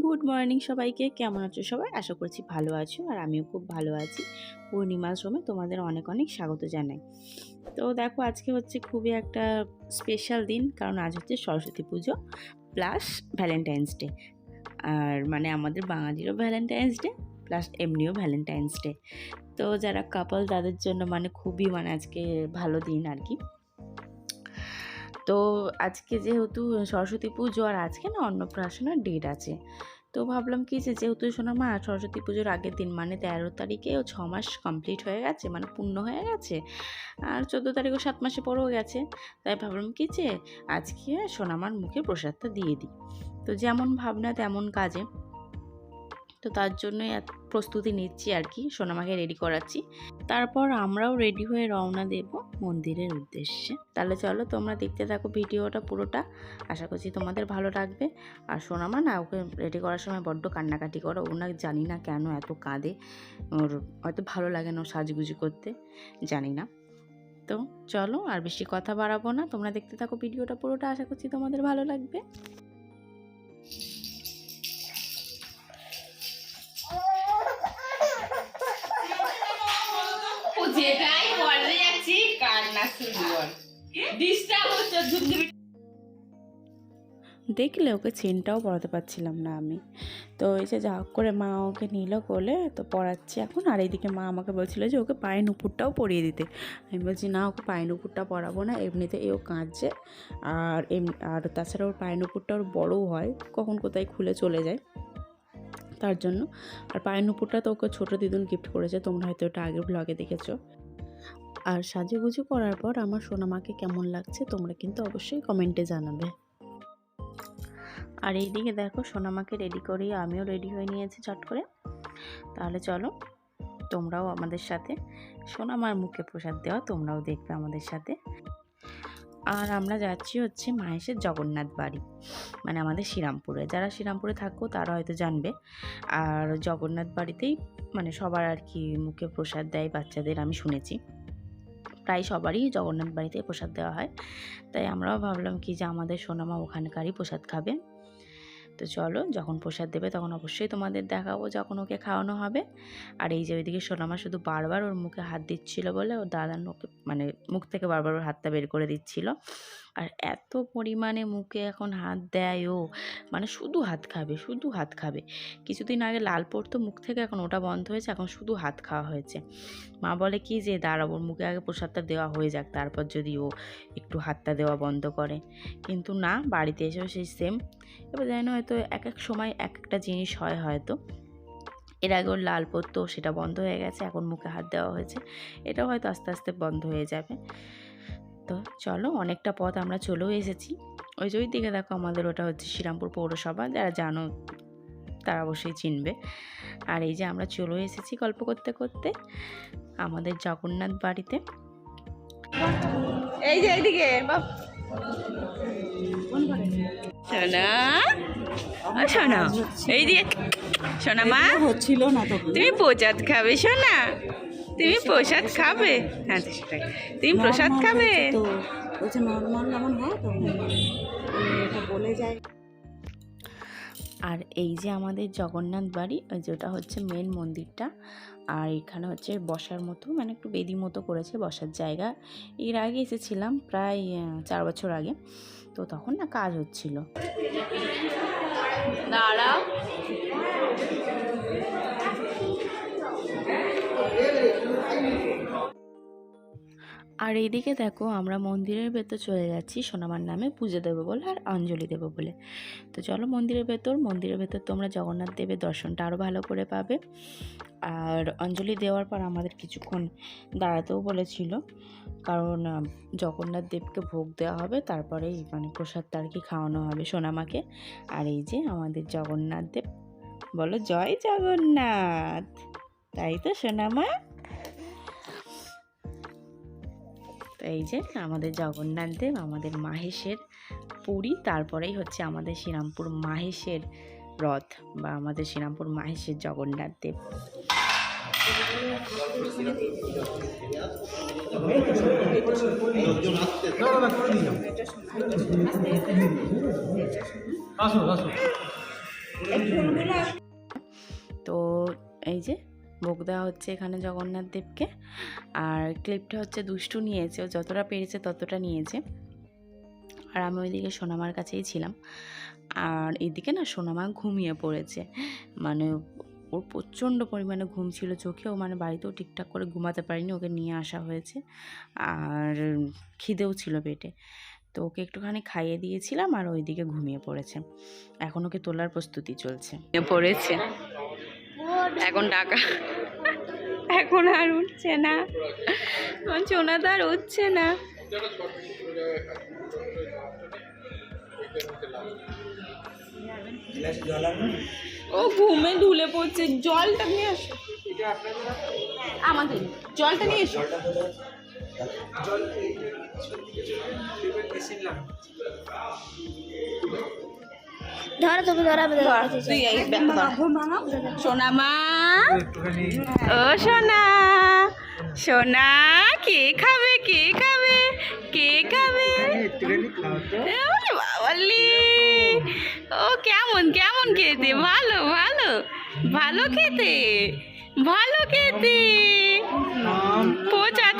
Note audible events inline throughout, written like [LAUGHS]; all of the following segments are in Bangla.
গুড মর্নিং সবাইকে। কেমন আছো সবাই? আশা করছি ভালো আছো আর আমিও খুব ভালো আছি। পূর্ণিমার সময় তোমাদের অনেক অনেক স্বাগত জানাই। তো দেখো, আজকে হচ্ছে খুবই একটা স্পেশাল দিন, কারণ আজ হচ্ছে সরস্বতী পুজো প্লাস ভ্যালেন্টাইন্স ডে আর মানে আমাদের বাঙালিরও ভ্যালেন্টাইন্স ডে প্লাস এমনিও ভ্যালেন্টাইন্স ডে তো যারা কাপল তাদের জন্য মানে খুবই মানে আজকে ভালো দিন আর কি। তো আজকে যেহেতু সরস্বতী পুজো আর আজকে না অন্নপ্রাশনের ডেট আছে, তো ভাবলাম কি যে যেহেতু শোনা মা সরস্বতী পুজোর আগের দিন মানে তেরো তারিখে ও ছ মাস কমপ্লিট হয়ে গেছে মানে পূর্ণ হয়ে গেছে, আর চোদ্দ তারিখও সাত মাসে পরেও গেছে, তাই ভাবলাম কি যে আজকে সোনামার মুখে প্রসাদটা দিয়ে দিই। তো যেমন ভাবনা তেমন কাজে, তো তার জন্যই প্রস্তুতি নিচ্ছি আর কি সোনামাকে রেডি করাচ্ছি। তারপর আমরাও রেডি হয়ে রওনা দেব মন্দিরের উদ্দেশ্যে। তাহলে চলো তোমরা দেখতে থাকো ভিডিওটা পুরোটা। আশা করছি তোমাদের ভালো লাগবে। আর সোনামা না, ওকে রেডি করার সময় বড্ড কান্নাকাটি করো। ও না জানি না কেন এত কাঁদে। ওর হয়তো ভালো লাগে না সাজগুজু করতে, জানি না। তো চলো আর বেশি কথা বাড়াবো না। তোমরা দেখতে থাকো ভিডিওটা পুরোটা। আশা করছি তোমাদের ভালো লাগবে। যেটাই যাচ্ছি কান্না শুরু কর ডিস্টার্ব হচ্ছে দেখলে ওকে চেনটাও পড়াতে পারছিলাম না আমি। তো এই যে যা হোক করে মা ওকে নিল কোলে, তো পরাচ্ছি এখন। আর এইদিকে মা আমাকে বলছিল যে ওকে পায়ে নুপুরটাও পরিয়ে দিতে। আমি বলছি, না, ওকে পায়ে নুপুরটা পরাবো না, এমনিতে এও কাঁদছে। আর এম আর তাছাড়া ওর পায়ে নুপুরটা ওর বড়ও হয়, কখন কোথায় খুলে চলে যায়। তার জন্য। আর পায়ের নুপুরটা তো ওকে ছোটো দিদুন গিফট করেছে, তোমরা হয়তো ওটা আগের ব্লগে দেখেছ। আর সাজুগুজু করার পর আমার সোনামাকে কেমন লাগছে তোমরা কিন্তু অবশ্যই কমেন্টে জানাবে। আর এইদিকে দেখো সোনামাকে রেডি করিয়ে আমিও রেডি হয়ে নিয়েছি চট করে। তাহলে চলো, তোমরাও আমাদের সাথে, সোনামার মুখে প্রসাদ দেওয়া তোমরাও দেখবে আমাদের সাথে। আর আমরা যাচ্ছি হচ্ছে মাহেশের জগন্নাথ বাড়ি মানে আমাদের শ্রীরামপুরে। যারা শ্রীরামপুরে থাকো, তারা হয়তো জানবে। আর জগন্নাথ বাড়িতেই মানে সবার আর কি মুখে প্রসাদ দেয় বাচ্চাদের, আমি শুনেছি। প্রায় সবারই জগন্নাথ বাড়িতে প্রসাদ দেওয়া হয়। তাই আমরাও ভাবলাম কি যে আমাদের সোনামা ওখানকারই প্রসাদ খাবে। তো চলো, যখন প্রসাদ দেবে তখন অবশ্যই তোমাদের দেখাবো যখন ওকে খাওয়ানো হবে। আর এই যে ওইদিকে সোনামা শুধু বারবার ওর মুখে হাত দিচ্ছিল বলে, ওর দাদার ওকে মানে মুখ থেকে বারবার ওর হাতটা বের করে দিচ্ছিল। আর এত পরিমাণে মুখে এখন হাত দেয় ও। মানে শুধু হাত খাবে, শুধু হাত খাবে। কিছুদিন আগে লাল পড়তো মুখ থেকে, এখন ওটা বন্ধ হয়েছে, এখন শুধু হাত খাওয়া হয়েছে। মা বলে কি যে দাঁড়া ওর মুখে আগে প্রসাদটা দেওয়া হয়ে যাক, তারপর যদি ও একটু হাতটা দেওয়া বন্ধ করে। কিন্তু না, বাড়িতে এসেও সেই সেম এবার জানি হয়তো এক এক সময় এক একটা জিনিস হয় হয়তো। এর আগে ওর লাল পড়তো, সেটা বন্ধ হয়ে গেছে, এখন মুখে হাত দেওয়া হয়েছে। এটাও হয়তো আস্তে আস্তে বন্ধ হয়ে যাবে। তো চলো অনেকটা পথ আমরা চলেও এসেছি। ওই যে ওই দিকে দেখো আমাদের ওটা হচ্ছে শ্রীরামপুর পৌরসভা যারা জানো তারা অবশ্যই চিনবে। আর এই যে আমরা চলেও এসেছি গল্প করতে করতে আমাদের জগন্নাথ বাড়িতে। এই যে এইদিকে সোনা এই দিয়ে সোনা মা হচ্ছিল না তুমি প্রসাদ খাবে সোনা। তুমি প্রসাদ খাবে? হ্যাঁ সেটাই। তুমি প্রসাদ খাবে? বলছে নর্মাল যেমন হয় বলে যায়। আর এই যে আমাদের জগন্নাথ বাড়ি ওই যেটা হচ্ছে মেন মন্দিরটা। আর এখানে হচ্ছে বসার মতো মানে একটু বেদি মতো করেছে বসার জায়গা। এর আগে এসেছিলাম প্রায় চার বছর আগে। তো তখন না কাজ হচ্ছিল। দাঁড়াও। আর এইদিকে দেখো, আমরা মন্দিরের ভেতর চলে যাচ্ছি, সোনামার নামে পুজো দেবো বলে আর অঞ্জলি দেবো বলে। তো চলো মন্দিরের ভেতর মন্দিরের ভেতর তোমরা জগন্নাথ দেবের দর্শনটা আরও ভালো করে পাবে। আর অঞ্জলি দেওয়ার পর আমাদের কিছুক্ষণ দাঁড়াতেও বলেছিল, কারণ জগন্নাথ দেবকে ভোগ দেওয়া হবে তারপরেই মানে প্রসাদটা আর কি খাওয়ানো হবে সোনামাকে। আর এই যে আমাদের জগন্নাথ দেব, বলো জয় জগন্নাথ! তাই তো সোনামা তো এই যে আমাদের জগন্নাথ দেব, আমাদের মাহেশের পুরী, তারপরেই হচ্ছে আমাদের শ্রীরামপুর মাহেশের রথ বা আমাদের শ্রীরামপুর মাহেশের জগন্নাথ দেব। তো এই যে ভোগ দেওয়া হচ্ছে এখানে জগন্নাথ দেবকে। আর ক্লিপটা হচ্ছে দুষ্টু নিয়েছে, ও যতটা পেরেছে ততটা নিয়েছে। আর আমি ওইদিকে সোনামার কাছেই ছিলাম। আর এদিকে না সোনামা ঘুমিয়ে পড়েছে। মানে ওর প্রচণ্ড পরিমাণে ঘুম ছিল চোখেও মানে বাড়িতেও ঠিকঠাক করে ঘুমাতে পারিনি, ওকে নিয়ে আসা হয়েছে। আর খিদেও ছিল পেটে। তো ওকে একটুখানি খাইয়ে দিয়েছিলাম আর ওইদিকে ঘুমিয়ে পড়েছে। এখন ওকে তোলার প্রস্তুতি চলছে। পড়েছে। এখন টাকা এখন আর উঠছে না। আর উঠছে না। ও ঘুমে ঢুলে পড়ছে। জলটা নিয়ে আসো। আমাদের জলটা নিয়ে এসো। ধরো তুমি ধরো আমি ধরো তুই এই সোনা মা ও সোনা সোনা কে খাবে কে খাবে কে খাবে? বাবালি। ও কেমন কেমন খেতে? ভালো ভালো ভালো খেতে ভালো খেতে। পোচাত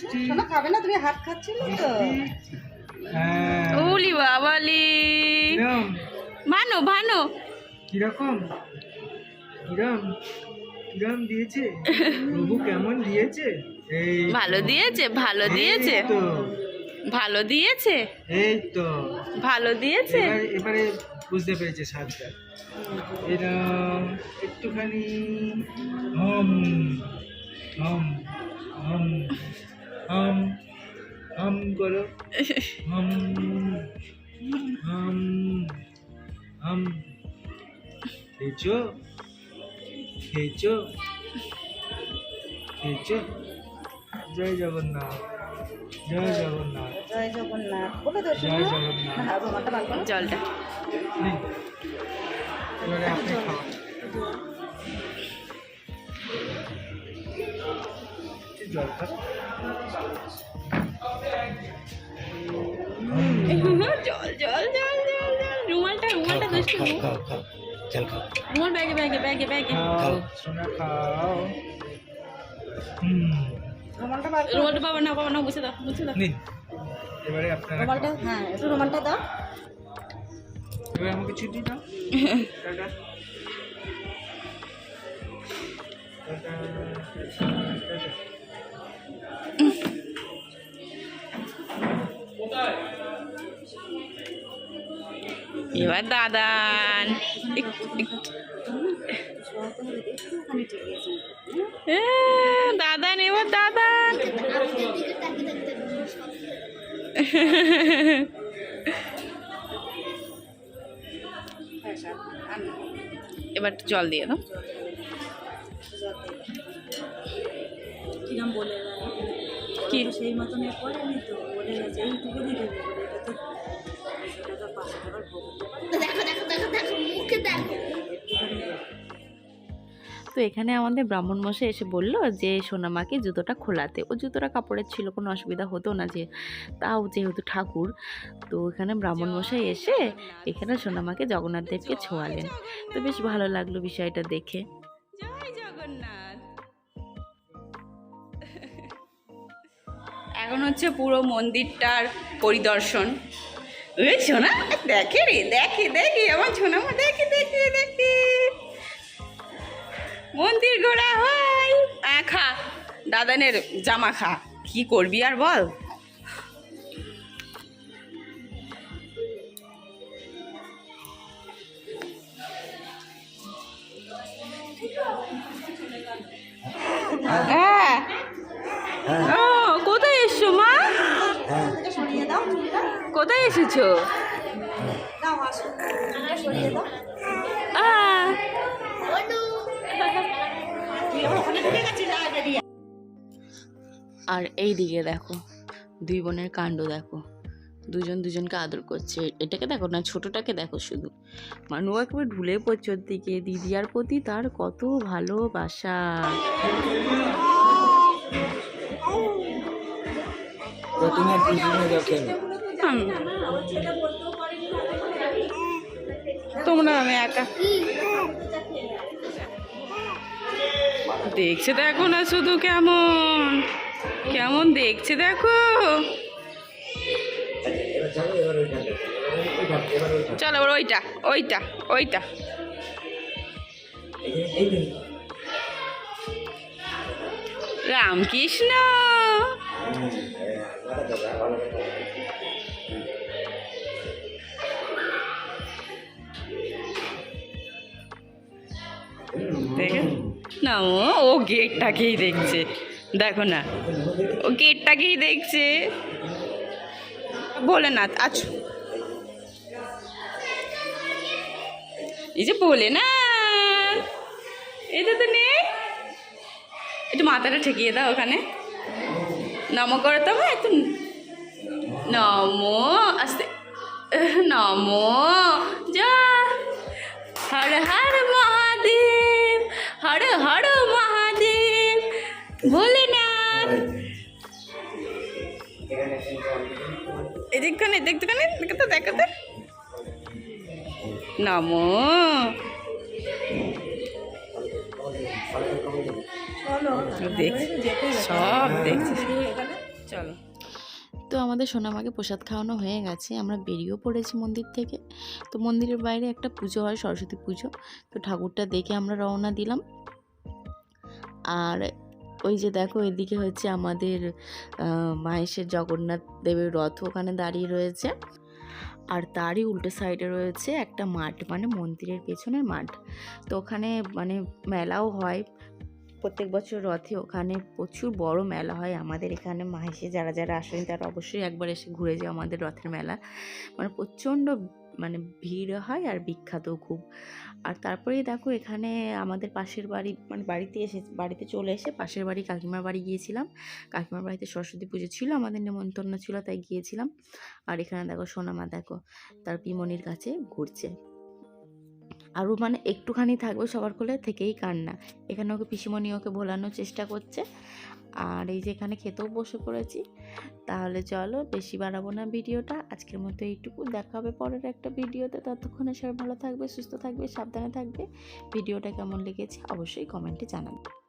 শোনো খাবে না? তুমি হাত খাচ্ছিলে তো। উলি বাবালি। ভানো ভানো। কীরকম? কিরম? কিরম দিয়েছে? প্রভু কেমন দিয়েছে? ভালো দিয়েছে ভালো দিয়েছে। তো। ভালো দিয়েছে। এই তো। ভালো দিয়েছে। এবারে বুঝতে পেরেছে স্বাদটা। এরম একটুখানি হম হম হম। হম হম করো। হম হম হম। খেয়েছো? খেয়েছো? খেয়েছো? জয় জগন্নাথ জয় জগন্নাথ। জয় জগন্নাথ। বলে তো জয় জগন্নাথ। হ্যাঁ জলটা। এবারে আপনি জল। খান জল জল জল জল জল। রুমালটা রুমালটা দুষ্টু রুমাল ব্যাগে ব্যাগে ব্যাগে ব্যাগে। খাও। সোনা খাও রুমালটা বাবা না বাবা না বুঝে দাও বুঝে দাও। এবারে আপনারা রুমালটা হ্যাঁ একটু রুমালটা দাও। খান। আমাকে ছুটি দাও। [LAUGHS] টাটা। টাটা। Eh, এবার দাদান দাদান এবার দাদান এবার জল দিয়ে দাও। কি? সেই মতন পরে আমি তো। বলে গেছে এইটুকু দিতে তো এখানে আমাদের ব্রাহ্মণ মশাই এসে বলল যে, সোনামাকে জুতোটা খোলাতে। ও জুতোটা কাপড়ের ছিল, কোনো অসুবিধা হতো না যে, তাও যেহেতু ঠাকুর। তো এখানে ব্রাহ্মণ মশাই এসে এখানে সোনামাকে জগন্নাথ দেবকে ছোঁয়ালেন। তো বেশ ভালো লাগল বিষয়টা দেখে। এখন হচ্ছে পুরো মন্দিরটার পরিদর্শন। ওই সোনা দেখে রে দেখে দেখে, আমার সোনা মা দেখে দেখে দেখে। মন্দির ঘোরা হয়। খা, দাদানের জামা খা। কি করবি আর বল? হ্যাঁ ও কোথায় এসছো মা থেকে সরিয়ে দাও কোথায় এসেছ দাও আসো এটা সরিয়ে দাও আহ, তুই আবার ওখানে ঢুকে গেছিস যা বেরিয়ে আর এই দিকে দেখো, দুই বোনের কাণ্ড দেখো। দুজন দুজনকে আদর করছে। এটাকে দেখো না, ছোটটাকে দেখো শুধু। মানু একেবারে ঢুলে পড়ছে ওর দিকে। দিদিয়ার প্রতি তার কত ভালোবাসা। তোমরা আমি একা। দেখছে দেখো না শুধু কেমন? কেমন দেখছে দেখো? চলো এবার ওইটা ওইটা ওইটা। রামকৃষ্ণ! দেখে? না, ও ও গেটটাকেই দেখছে। দেখো না, ও গেটটাকেই দেখছে। বলে না আছো এই যে বলে না এটা তো নেই। একটু মাথাটা ঠেকিয়ে দাও ওখানে। [LAUGHS] নম করো তো একটু নমো আস্তে নমো যা হর হর মহাদেব হর হর মহাদেব ভোলেনাথ এদিকখানে দেখতে দেখো তো দেখো তো নমো দেখছি। সব দেখছি। চলো। তো আমাদের সোনামাকে প্রসাদ খাওয়ানো হয়ে গেছে আমরা বেরিয়েও পড়েছি মন্দির থেকে। তো মন্দিরের বাইরে একটা পুজো হয় সরস্বতী পুজো। তো ঠাকুরটা দেখে আমরা রওনা দিলাম। আর ওই যে দেখো এদিকে হচ্ছে আমাদের মাহেশের জগন্নাথ দেবের রথ ওখানে দাঁড়িয়ে রয়েছে। আর তারই উল্টো সাইডে রয়েছে একটা মাঠ মানে মন্দিরের পেছনের মাঠ। তো ওখানে মানে মেলাও হয় প্রত্যেক বছর রথে ওখানে প্রচুর বড় মেলা হয় আমাদের এখানে মাহেশে যারা যারা আসেন তারা অবশ্যই একবার এসে ঘুরে যায় আমাদের রথের মেলা। মানে প্রচণ্ড মানে ভিড় হয় আর বিখ্যাতও খুব। আর তারপরে দেখো এখানে আমাদের পাশের বাড়ি মানে বাড়িতে এসে, বাড়িতে চলে এসে পাশের বাড়ি কাকিমার বাড়ি গিয়েছিলাম। কাকিমার বাড়িতে সরস্বতী পুজো ছিল, আমাদের নেমন্তন্ন ছিল, তাই গিয়েছিলাম। আর এখানে দেখো সোনামা দেখো, তার পিমনির কাছে ঘুরছে। আরও মানে একটুখানি থাকবে সবার কোলে, থেকেই কান্না। এখানে ওকে পিসিমণি ওকে ভোলানোর চেষ্টা করছে। আর এই যে এখানে খেতেও বসে পড়েছি। তাহলে চলো, বেশি বাড়াবো না ভিডিওটা। আজকের মতো এইটুকু। দেখা হবে পরের একটা ভিডিওতে। ততক্ষণে সবাই ভালো থাকবে, সুস্থ থাকবে, সাবধানে থাকবে। ভিডিওটা কেমন লেগেছে অবশ্যই কমেন্টে জানাবে।